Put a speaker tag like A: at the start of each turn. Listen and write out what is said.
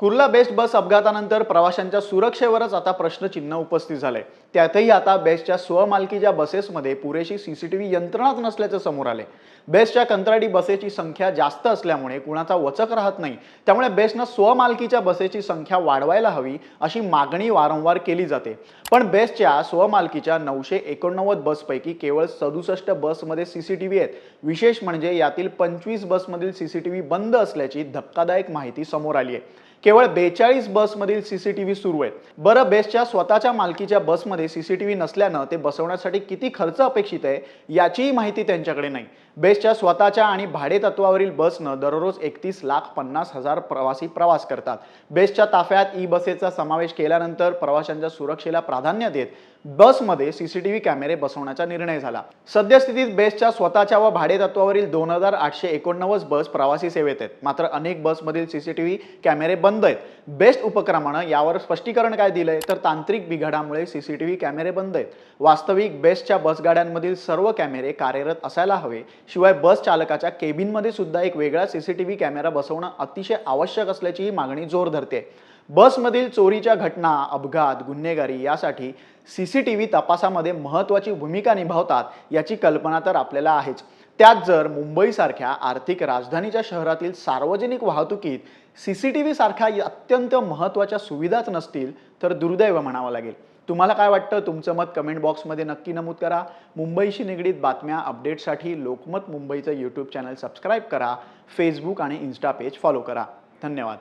A: Kurla best बस अपघातानंतर प्रवाशांच्या सुरक्षेवरच आता प्रश्नचिन्ह उपस्थित झालंय. त्यातही आता बेस्टच्या स्वमालकीच्या बसेसमध्ये पुरेशी सीसीटीव्ही यंत्रणाच नसल्याचं समोर आले बेस्टच्या कंत्राटी बसेची संख्या जास्त असल्यामुळे कुणाचा वचक राहत नाही. त्यामुळे बेस्टनं स्वमालकीच्या बसेची संख्या वाढवायला हवी अशी मागणी वारंवार केली जाते. पण बेस्टच्या स्वमालकीच्या नऊशे एकोणनव्वद बसपैकी केवळ सदुसष्ट बसमध्ये सीसीटीव्ही आहेत. विशेष म्हणजे यातील पंचवीस बसमधील सीसीटीव्ही बंद असल्याची धक्कादायक माहिती समोर आली आहे केवळ बेचाळीस बसमधील सीसीटीव्ही सुरू आहेत. बरं बेस्टच्या स्वतःच्या मालकीच्या बसमध्ये सीसीटीव्ही नसल्यानं ते बसवण्यासाठी किती खर्च अपेक्षित आहे याचीही माहिती त्यांच्याकडे नाही. बेस्टच्या स्वतःच्या आणि भाडे तत्वावरील बसनं दररोज एकतीस लाख पन्नास हजार प्रवासी प्रवास करतात. बेस्टच्या ताफ्यात ई बसेचा समावेश केल्यानंतर प्रवाशांच्या सुरक्षेला प्राधान्य देत बसमध्ये सीसीटीव्ही कॅमेरे बसवण्याचा निर्णय झाला. सद्यस्थितीत बेस्टच्या स्वतःच्या व भाडे तत्वावरील दोन हजार आठशे एकोणनव्वद बस प्रवासी सेवेत आहेत. मात्र अनेक बसमधील सीसीटीव्ही कॅमेरे बंद आहेत. बेस्ट उपक्रमानं यावर स्पष्टीकरण काय दिलंय? तर तांत्रिक बिघाडामुळे सीसीटीव्ही कॅमेरे बंद आहेत. वास्तविक बेस्टच्या बसगाड्यांमधील सर्व कॅमेरे कार्यरत असायला हवे. शिवाय बस चालकाच्या केबिनमध्ये सुद्धा एक वेगळा सीसीटीव्ही कॅमेरा बसवणं अतिशय आवश्यक असल्याची मागणी जोर धरते. बसमधील चोरीच्या घटना अपघात गुन्हेगारी यासाठी सी सी टी व्ही तपासामध्ये महत्त्वाची भूमिका निभावतात याची कल्पना तर आपल्याला आहेच. त्यात जर मुंबईसारख्या आर्थिक राजधानीच्या शहरातील सार्वजनिक वाहतुकीत सी सी टी व्हीसारख्या अत्यंत महत्त्वाच्या सुविधाच नसतील तर दुर्दैव म्हणावं लागेल. तुम्हाला काय वाटतं? तुमचं मत कमेंट बॉक्समध्ये नक्की नमूद करा. मुंबईशी निगडीत बातम्या अपडेटसाठी लोकमत मुंबईचं यूट्यूब चॅनल सबस्क्राईब करा. फेसबुक आणि इन्स्टा पेज फॉलो करा. धन्यवाद.